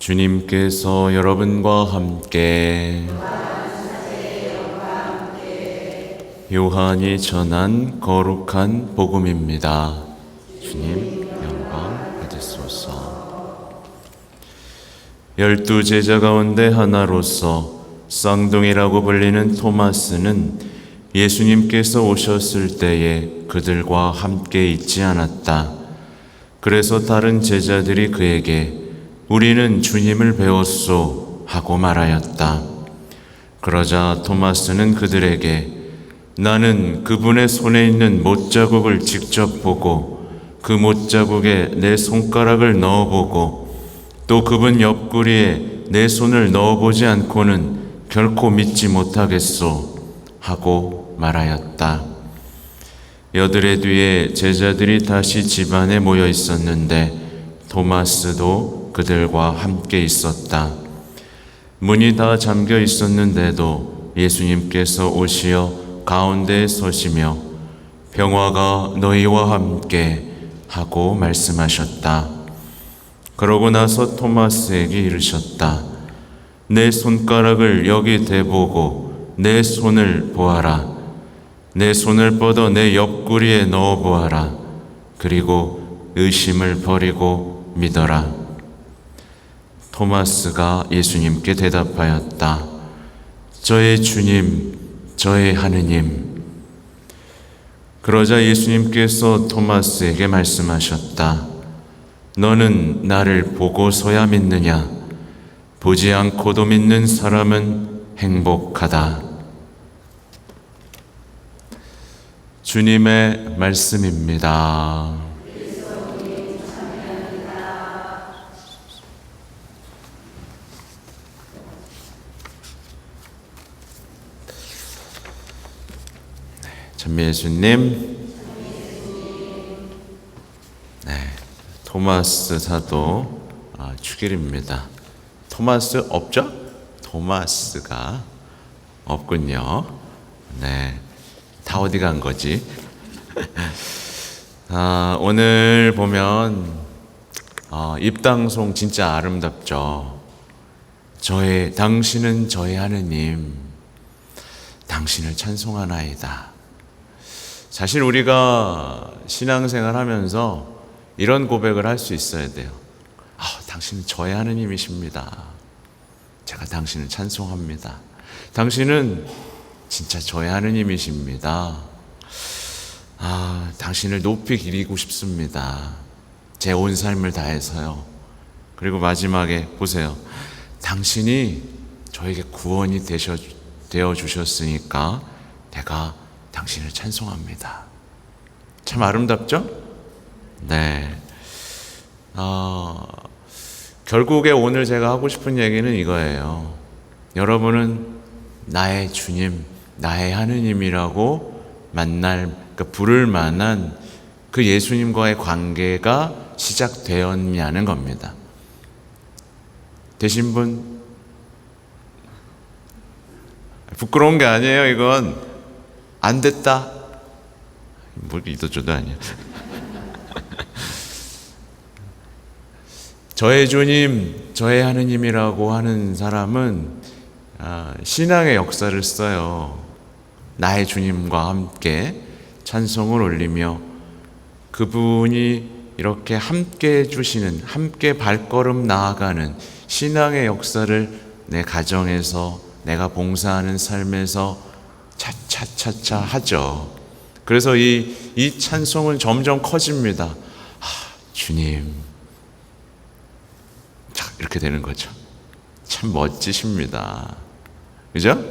주님께서 여러분과 함께 요한이 전한 거룩한 복음입니다. 주님 영광 받으소서. 열두 제자 가운데 하나로서 쌍둥이라고 불리는 토마스는 예수님께서 오셨을 때에 그들과 함께 있지 않았다. 그래서 다른 제자들이 그에게 우리는 주님을 배웠소 하고 말하였다. 그러자 토마스는 그들에게 나는 그분의 손에 있는 못자국을 직접 보고 그 못자국에 내 손가락을 넣어보고 또 그분 옆구리에 내 손을 넣어보지 않고는 결코 믿지 못하겠소 하고 말하였다. 여드레 뒤에 제자들이 다시 집안에 모여 있었는데 토마스도 그들과 함께 있었다. 문이 다 잠겨 있었는데도 예수님께서 오시어 가운데에 서시며 평화가 너희와 함께 하고 말씀하셨다. 그러고 나서 토마스에게 이르셨다. 내 손가락을 여기 대보고 내 손을 보아라. 내 손을 뻗어 내 옆구리에 넣어 보아라. 그리고 의심을 버리고 믿어라. 토마스가 예수님께 대답하였다. 저의 주님, 저의 하느님. 그러자 예수님께서 토마스에게 말씀하셨다. 너는 나를 보고서야 믿느냐? 보지 않고도 믿는 사람은 행복하다. 주님의 말씀입니다. 참 예수님, 네, 토마스 사도 아, 축일입니다. 토마스 없죠? 토마스가 없군요. 네, 다 어디 간 거지? 아, 오늘 보면 어, 입당송 진짜 아름답죠. 저의 당신은 저의 하느님, 당신을 찬송하나이다. 사실 우리가 신앙생활 하면서 이런 고백을 할 수 있어야 돼요. 아, 당신은 저의 하느님이십니다. 제가 당신을 찬송합니다. 당신은 진짜 저의 하느님이십니다. 아, 당신을 높이 기리고 싶습니다. 제 온 삶을 다해서요. 그리고 마지막에 보세요. 당신이 저에게 구원이 되셔, 되어 주셨으니까 내가 당신을 찬송합니다. 참 아름답죠? 네. 어, 결국에 오늘 제가 하고 싶은 얘기는 이거예요. 여러분은 나의 주님, 나의 하느님이라고 만날, 그 부를 만한 그 예수님과의 관계가 시작되었냐는 겁니다. 되신 분? 부끄러운 게 아니에요, 이건. 안 됐다. 뭘 이도저도 아니야. 저의 주님, 저의 하느님이라고 하는 사람은 아, 신앙의 역사를 써요. 나의 주님과 함께 찬송을 올리며 그분이 이렇게 함께 해주시는, 함께 발걸음 나아가는 신앙의 역사를 내 가정에서 내가 봉사하는 삶에서 차차차차 하죠. 그래서 이, 이 찬송은 점점 커집니다. 아, 주님. 자, 이렇게 되는 거죠. 참 멋지십니다. 그죠?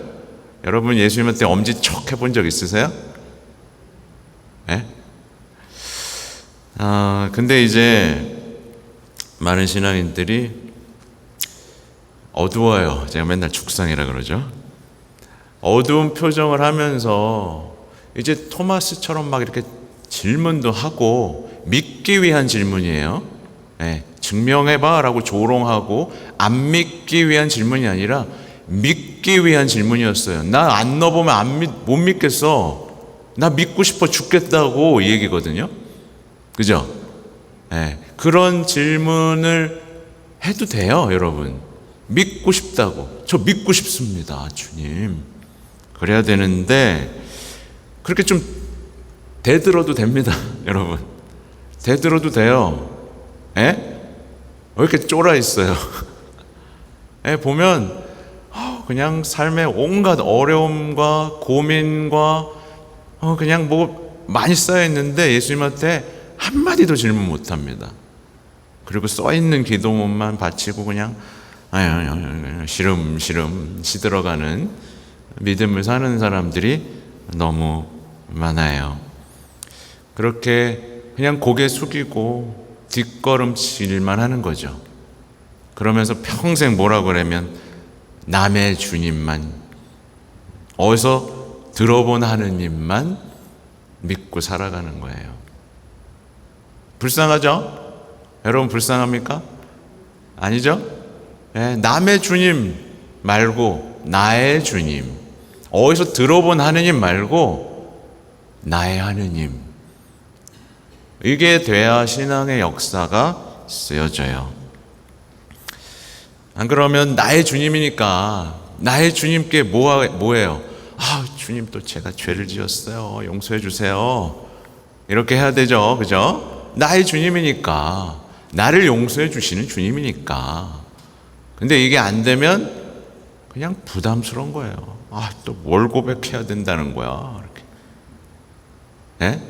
여러분 예수님한테 엄지 척 해본 적 있으세요? 예? 아, 근데 이제 많은 신앙인들이 어두워요. 제가 맨날 죽상이라 그러죠. 어두운 표정을 하면서 이제 토마스처럼 막 이렇게 질문도 하고 믿기 위한 질문이에요. 네, 증명해봐라고 조롱하고 안 믿기 위한 질문이 아니라 믿기 위한 질문이었어요. 나 안 넣어보면 안 믿, 못 믿겠어. 나 믿고 싶어 죽겠다고 이 얘기거든요. 그죠? 네, 그런 질문을 해도 돼요, 여러분. 믿고 싶다고. 저 믿고 싶습니다, 주님. 그래야 되는데, 그렇게 좀 대들어도 됩니다, 여러분. 대들어도 돼요. 에? 왜 이렇게 쫄아 있어요? 에, 보면, 어, 그냥 삶의 온갖 어려움과 고민과 어, 그냥 뭐 많이 쌓여 있는데 예수님한테 한 마디도 질문 못 합니다. 그리고 써 있는 기도문만 바치고 그냥 아유, 아유, 아유, 시름 시름 시들어가는 믿음을 사는 사람들이 너무 많아요. 그렇게 그냥 고개 숙이고 뒷걸음질만 하는 거죠. 그러면서 평생 뭐라 그러면 남의 주님만 어디서 들어본 하느님만 믿고 살아가는 거예요. 불쌍하죠? 여러분 불쌍합니까? 아니죠? 예, 남의 주님 말고 나의 주님. 어디서 들어본 하느님 말고 나의 하느님. 이게 돼야 신앙의 역사가 쓰여져요. 안 그러면 나의 주님이니까 나의 주님께 뭐, 뭐예요? 아, 주님 또 제가 죄를 지었어요. 용서해 주세요. 이렇게 해야 되죠. 그죠? 나의 주님이니까. 나를 용서해 주시는 주님이니까. 근데 이게 안 되면 그냥 부담스러운 거예요. 아, 또 뭘 고백해야 된다는 거야. 이렇게. 예?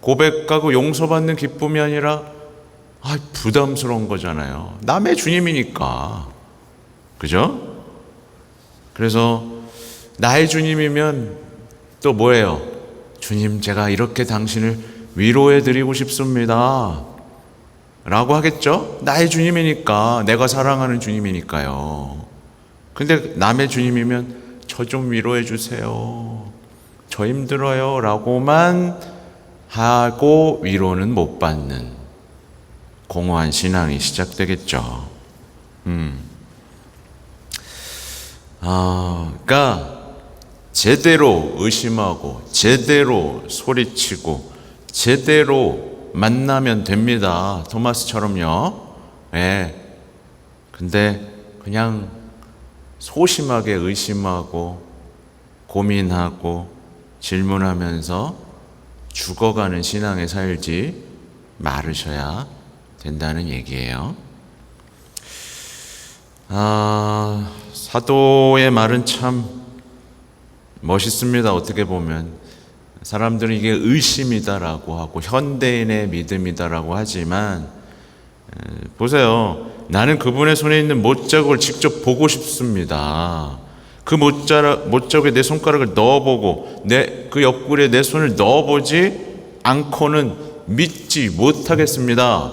고백하고 용서받는 기쁨이 아니라 아, 부담스러운 거잖아요. 남의 주님이니까. 그죠? 그래서 나의 주님이면 또 뭐예요? 주님, 제가 이렇게 당신을 위로해 드리고 싶습니다. 라고 하겠죠? 나의 주님이니까, 내가 사랑하는 주님이니까요. 근데 남의 주님이면 저 좀 위로해 주세요. 저 힘들어요. 라고만 하고 위로는 못 받는 공허한 신앙이 시작되겠죠. 음. 아, 그러니까 제대로 의심하고 제대로 소리치고 제대로 만나면 됩니다. 토마스처럼요. 예. 네. 근데 그냥 소심하게 의심하고 고민하고 질문하면서 죽어가는 신앙에 살지 말으셔야 된다는 얘기예요. 아, 사도의 말은 참 멋있습니다. 어떻게 보면 사람들은 이게 의심이다라고 하고 현대인의 믿음이다라고 하지만 보세요. 나는 그분의 손에 있는 못자국을 직접 보고 싶습니다. 그 못자, 못자국에 내 손가락을 넣어보고 내 그 옆구리에 내 손을 넣어보지 않고는 믿지 못하겠습니다.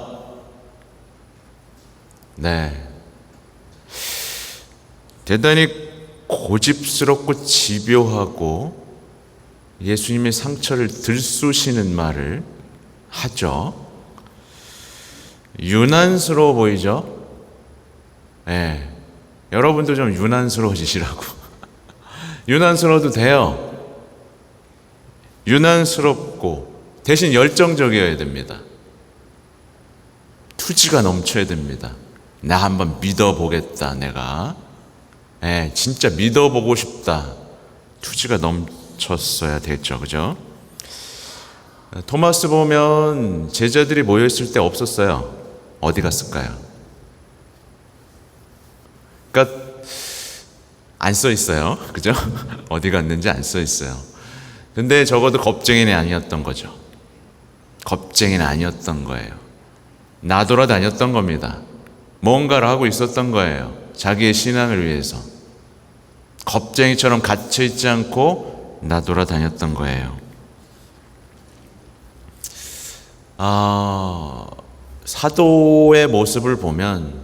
네. 대단히 고집스럽고 집요하고 예수님의 상처를 들쑤시는 말을 하죠. 유난스러워 보이죠? 예. 네. 여러분도 좀 유난스러워지시라고. 유난스러워도 돼요. 유난스럽고 대신 열정적이어야 됩니다. 투지가 넘쳐야 됩니다. 나 한번 믿어보겠다, 내가. 예, 진짜 믿어보고 싶다. 투지가 넘쳤어야 됐죠, 그죠? 토마스 보면 제자들이 모여있을 때 없었어요. 어디 갔을까요? 그러니까 안 써 있어요. 그죠? 어디 갔는지 안 써 있어요. 근데 적어도 겁쟁이는 아니었던 거죠. 겁쟁이는 아니었던 거예요. 나돌아 다녔던 겁니다. 뭔가를 하고 있었던 거예요. 자기의 신앙을 위해서. 겁쟁이처럼 갇혀 있지 않고 나돌아 다녔던 거예요. 아, 사도의 모습을 보면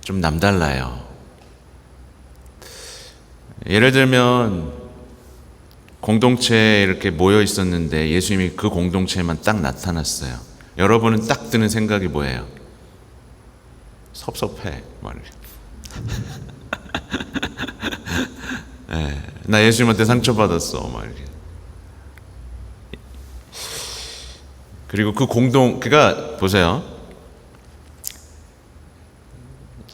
좀 남달라요. 예를 들면 공동체에 이렇게 모여 있었는데 예수님이 그 공동체에만 딱 나타났어요. 여러분은 딱 드는 생각이 뭐예요? 섭섭해. 네, 나 예수님한테 상처받았어. 막 이렇게. 그리고 그 공동, 그니까 보세요.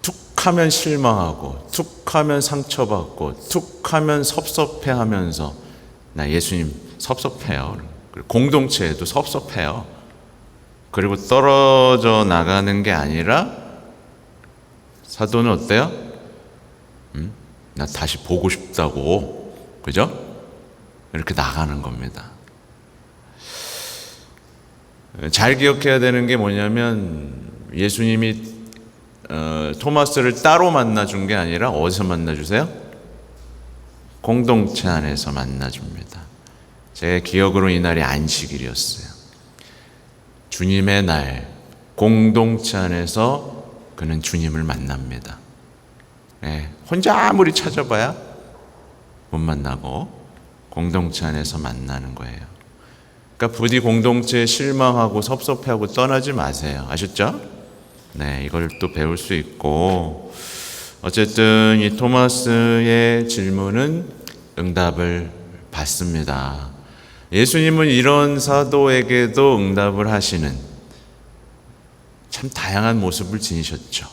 툭하면 실망하고, 툭하면 상처받고, 툭하면 섭섭해하면서 나 예수님 섭섭해요. 공동체에도 섭섭해요. 그리고 떨어져 나가는 게 아니라 사도는 어때요? 음? 나 다시 보고 싶다고. 그죠? 이렇게 나가는 겁니다. 잘 기억해야 되는 게 뭐냐면 예수님이 어, 토마스를 따로 만나 준 게 아니라 어디서 만나 주세요? 공동체 안에서 만나 줍니다. 제 기억으로 이 날이 안식일이었어요. 주님의 날 공동체 안에서 그는 주님을 만납니다. 네, 혼자 아무리 찾아봐야 못 만나고 공동체 안에서 만나는 거예요. 그러니까 부디 공동체에 실망하고 섭섭해하고 떠나지 마세요. 아셨죠? 네, 이걸 또 배울 수 있고 어쨌든 이 토마스의 질문은 응답을 받습니다. 예수님은 이런 사도에게도 응답을 하시는 참 다양한 모습을 지니셨죠.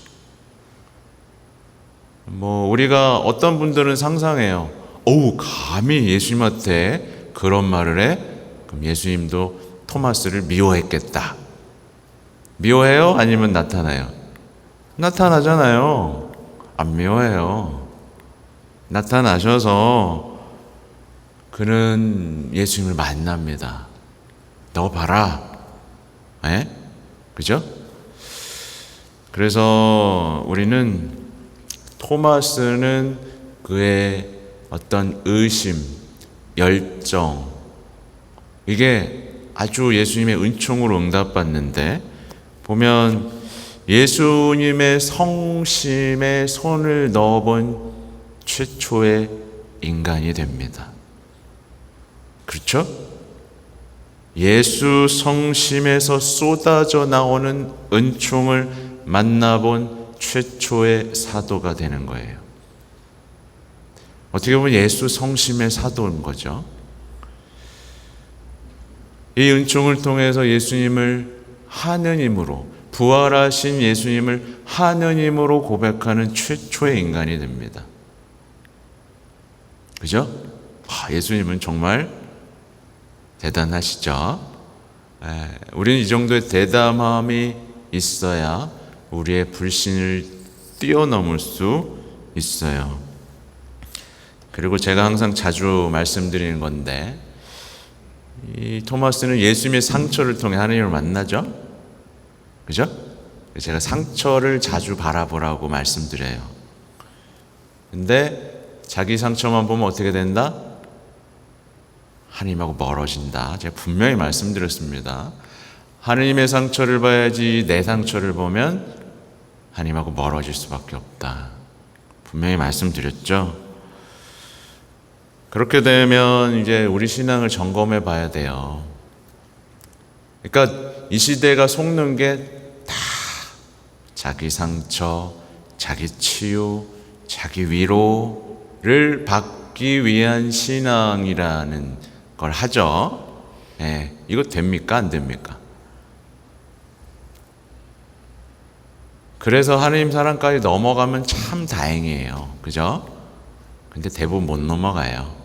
뭐 우리가 어떤 분들은 상상해요. 어우 감히 예수님한테 그런 말을 해? 그럼 예수님도 토마스를 미워했겠다. 미워해요? 아니면 나타나요? 나타나잖아요. 안 미워해요. 나타나셔서 그는 예수님을 만납니다. 너 봐라. 에? 그죠? 그래서 우리는 토마스는 그의 어떤 의심, 열정, 이게 아주 예수님의 은총으로 응답받는데 보면 예수님의 성심에 손을 넣어본 최초의 인간이 됩니다. 그렇죠? 예수 성심에서 쏟아져 나오는 은총을 만나본 최초의 사도가 되는 거예요. 어떻게 보면 예수 성심의 사도인 거죠. 이 은총을 통해서 예수님을 하느님으로 부활하신 예수님을 하느님으로 고백하는 최초의 인간이 됩니다. 그죠? 아, 예수님은 정말 대단하시죠? 에, 우리는 이 정도의 대담함이 있어야 우리의 불신을 뛰어넘을 수 있어요. 그리고 제가 항상 자주 말씀드리는 건데, 이 토마스는 예수님의 상처를 통해 하나님을 만나죠? 그죠? 제가 상처를 자주 바라보라고 말씀드려요. 근데 자기 상처만 보면 어떻게 된다? 하나님하고 멀어진다. 제가 분명히 말씀드렸습니다. 하나님의 상처를 봐야지 내 상처를 보면 하나님하고 멀어질 수밖에 없다. 분명히 말씀드렸죠. 그렇게 되면 이제 우리 신앙을 점검해 봐야 돼요. 그러니까 이 시대가 속는 게 다 자기 상처, 자기 치유, 자기 위로를 받기 위한 신앙이라는 걸 하죠. 예, 이거 됩니까? 안 됩니까? 그래서 하나님 사랑까지 넘어가면 참 다행이에요. 그죠? 근데 대부분 못 넘어가요.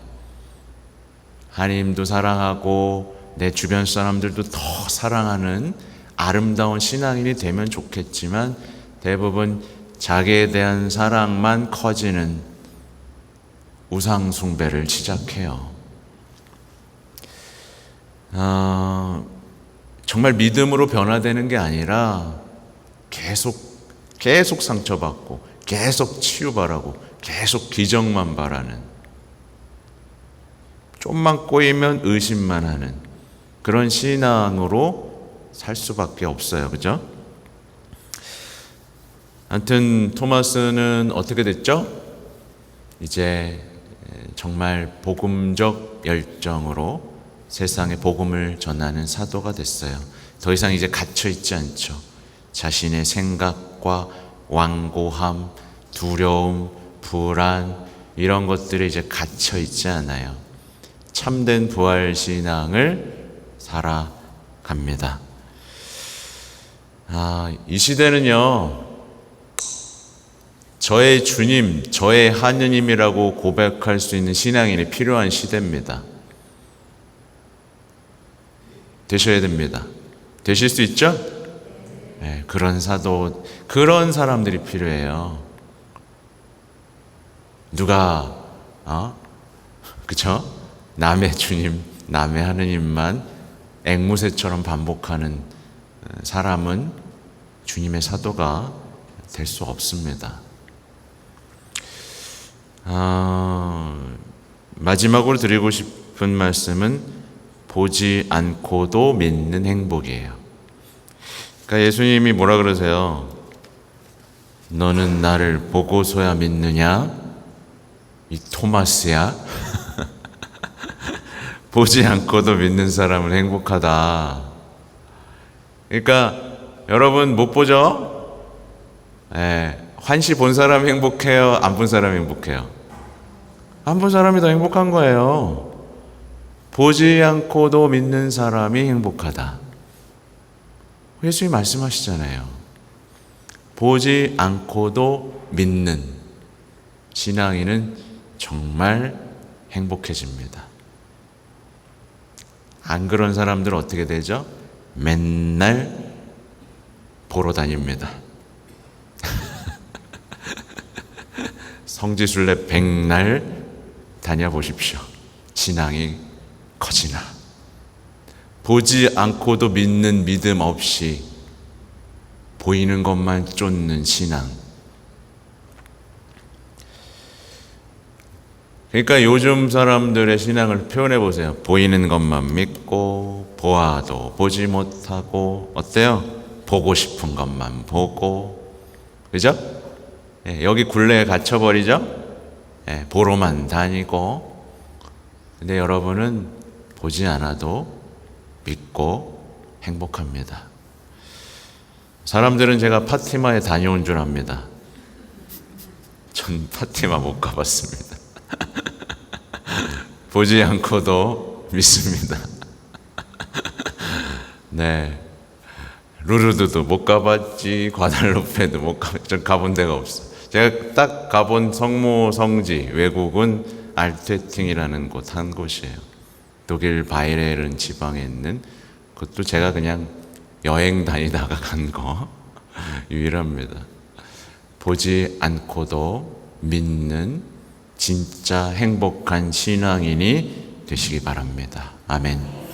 하나님도 사랑하고 내 주변 사람들도 더 사랑하는 아름다운 신앙인이 되면 좋겠지만 대부분 자기에 대한 사랑만 커지는 우상숭배를 시작해요. 어, 정말 믿음으로 변화되는 게 아니라 계속 계속 상처받고 계속 치유바라고 계속 기적만 바라는 좀만 꼬이면 의심만 하는 그런 신앙으로 살 수밖에 없어요. 그죠? 아무튼 토마스는 어떻게 됐죠? 이제 정말 복음적 열정으로 세상에 복음을 전하는 사도가 됐어요. 더 이상 이제 갇혀 있지 않죠. 자신의 생각과 완고함, 두려움, 불안 이런 것들이 이제 갇혀 있지 않아요. 참된 부활 신앙을 살아갑니다. 아, 이 시대는요. 저의 주님, 저의 하느님이라고 고백할 수 있는 신앙인이 필요한 시대입니다. 되셔야 됩니다. 되실 수 있죠? 네, 그런 사도, 그런 사람들이 필요해요. 누가, 어? 그쵸? 남의 주님, 남의 하느님만 앵무새처럼 반복하는 사람은 주님의 사도가 될 수 없습니다. 아, 마지막으로 드리고 싶은 말씀은 보지 않고도 믿는 행복이에요. 그러니까 예수님이 뭐라 그러세요? 너는 나를 보고서야 믿느냐? 이 토마스야? 보지 않고도 믿는 사람은 행복하다. 그러니까 여러분 못 보죠? 예, 환시 본 사람 행복해요? 안 본 사람 행복해요? 안 본 사람이 더 행복한 거예요. 보지 않고도 믿는 사람이 행복하다. 예수님 말씀하시잖아요. 보지 않고도 믿는 신앙인은 정말 행복해집니다. 안 그런 사람들 어떻게 되죠? 맨날 보러 다닙니다. 성지순례 백날 다녀보십시오. 신앙이 커지나. 보지 않고도 믿는 믿음 없이 보이는 것만 쫓는 신앙. 그러니까 요즘 사람들의 신앙을 표현해 보세요. 보이는 것만 믿고 보아도 보지 못하고 어때요? 보고 싶은 것만 보고 그죠? 예, 여기 굴레에 갇혀 버리죠? 예, 보러만 다니고 근데 여러분은 보지 않아도 믿고 행복합니다. 사람들은 제가 파티마에 다녀온 줄 압니다. 전 파티마 못 가봤습니다. 보지 않고도 믿습니다. 네. 루르드도 못 가봤지, 과달로페도 못 가, 전 가본 데가 없어. 제가 딱 가본 성모 성지 외국은 알테팅이라는 곳 한 곳이에요. 독일 바이레른 지방에 있는 그것도 제가 그냥 여행 다니다가 간 거 유일합니다. 보지 않고도 믿는 진짜 행복한 신앙인이 되시기 바랍니다. 아멘.